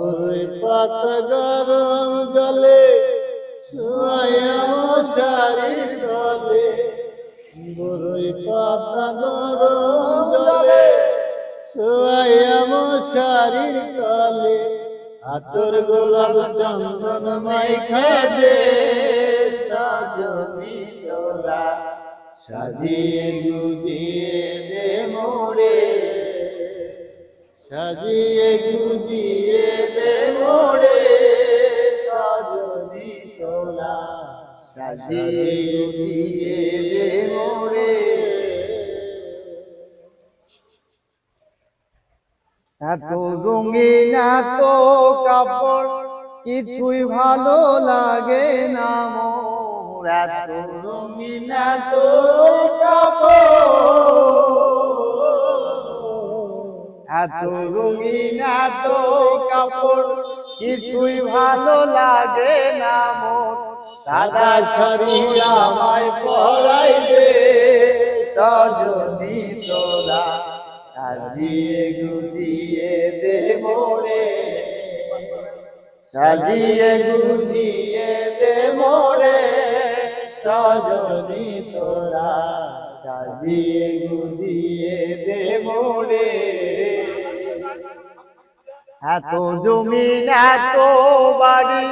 বরই পাতা গরম জলে মশারির গলে বরই পাতা গরম জলে মশারির গলে আতর গোলাপ চন্দন মাইখা দে সাজনি তোরা সাজিয়ে গুজিয়ে দে মোরে। সাজিয়ে গুজিয়ে দে মোরে সাজনি তোরা সাজিয়ে গুজিয়ে দে মোরে এত রঙিন, এত কাপড়, কিছুই ভালো লাগে না মোর। এত রঙিন, এত এত রঙিন এত কাপড় কিছুই ভালো লাগে না মোর সাদা শরীর আমায় পড়াই দে সজনী তোরা সাজিয়ে গুজিয়ে দে মোরে সাজিয়ে গুজিয়ে দে মোরে সজনী তোরা সাজিয়ে গুজিয়ে দে মোরে এত জমি এত বাড়ি।